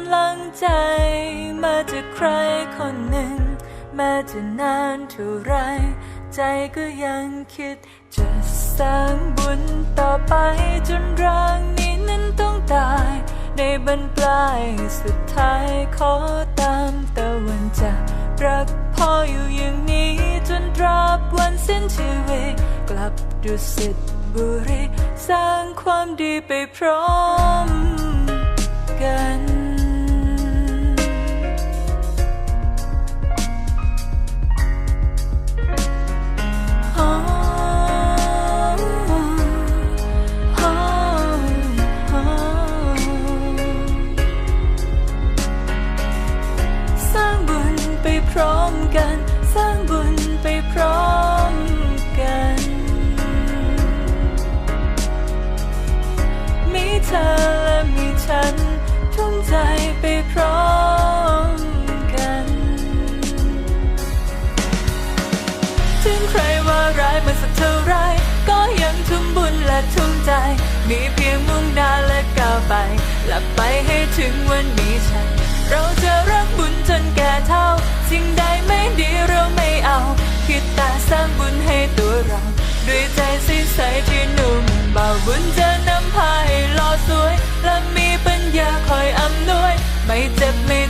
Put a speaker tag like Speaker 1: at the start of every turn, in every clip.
Speaker 1: ำลังใจมาจากใครคนหนึ่ง แม้จะนานเท่าไร ใจก็ยังคิด จะสร้างบุญต่อไปจนร่างนี้นั้นต้องตาย ในบรรปลายสุดท้ายขอตามตะวันจากรักพ่ออยู่อย่างนี้จนตราบวันสิ้นชีวิตกลับดุสิตบุรีสร้างความดีไปพร้อมกัน ร้อมกัน สร้างบุญไปพร้อมกัน มีเธอและมีฉัน ทุ่มใจไปพร้อมกัน ถึงใครว่าร้ายมาสักเท่าไร ก็ยังทุ่มบุญและทุ่มใจ มีเพียงมุ่งหน้าและก้าวไป หลับไปให้ถึงวันมีชัยเราจะรักบุญจน สร้างบุญให้ตัวเรา ด้วยใจใสที่นุ่มเบาบุญจะนำพาให้หล่อสวย และมีปัญญาคอยอำนวย ไม่เจ็บไม่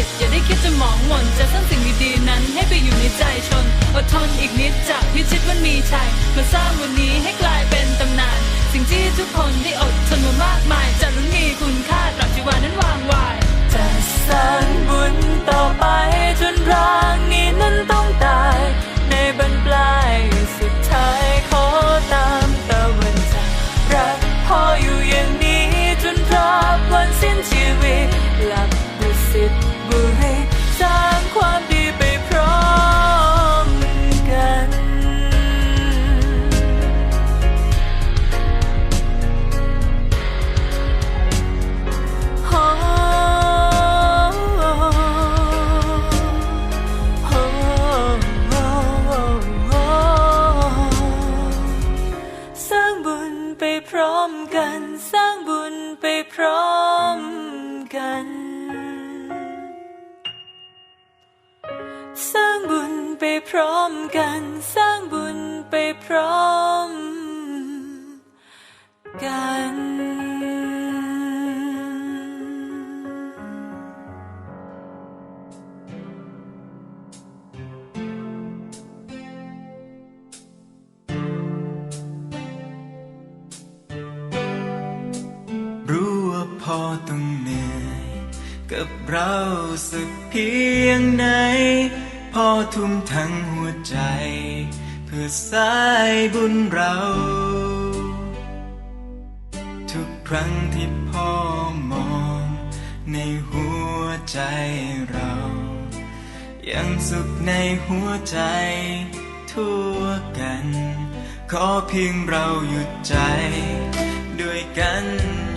Speaker 1: จิต อย่าได้คิด
Speaker 2: จะหมองหม่นจะสร้างสิ่งดีๆนั้นให้ไปอยู่ในใจชนอดทนอีกนิดจะพิชิตวันมีชัยมาสร้างวันนี้ให้กลายเป็นตำนาน กัน
Speaker 1: สร้างบุญไปพร้อมกันรู้
Speaker 3: ว่าพ่อต้องเหนื่อยกับเราสักเพียงไหน พ่อทุ่มทั้งหัวใจ เพื่อสายบุญเรา ทุกครั้งที่พ่อมองในหัวใจเรา ยังสุขในหัวใจทั่วกัน ขอเพียงเราหยุดใจ ด้วยกัน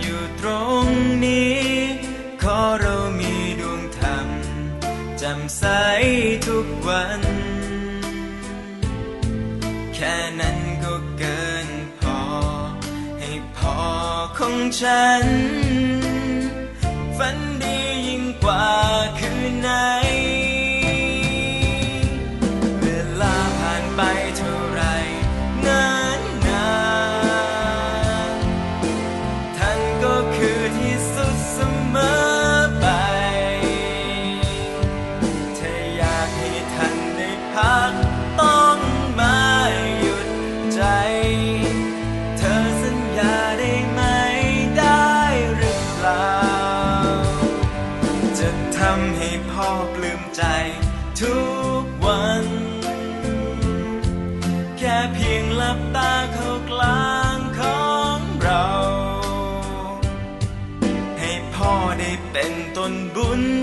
Speaker 3: อยู่ตรงนี้ ขอเรามีดวงธรรมจำใส ทุกวัน แค่นั้นก็เกินพอ ให้พอของฉัน เป็
Speaker 4: น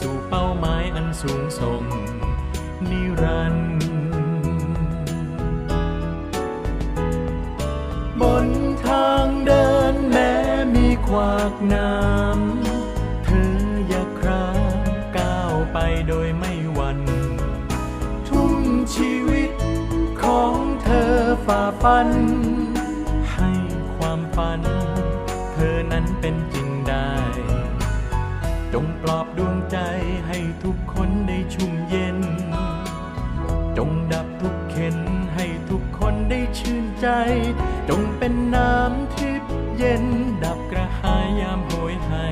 Speaker 4: สู่เป้าหมายอันสูงส่งนิรันดร์บนทางเดินแม้มีขวากน้ำเธออย่าครางก้าวไปโดยไม่หวั่นทุ่มชีวิตของเธอฝ่าฟัน ปลอบดวงใจให้ทุกคนได้ชุ่มเย็น จงดับทุกเข็นให้ทุกคนได้ชื่นใจ จงเป็นน้ำทิพย์เย็นดับกระหายยามโหยให้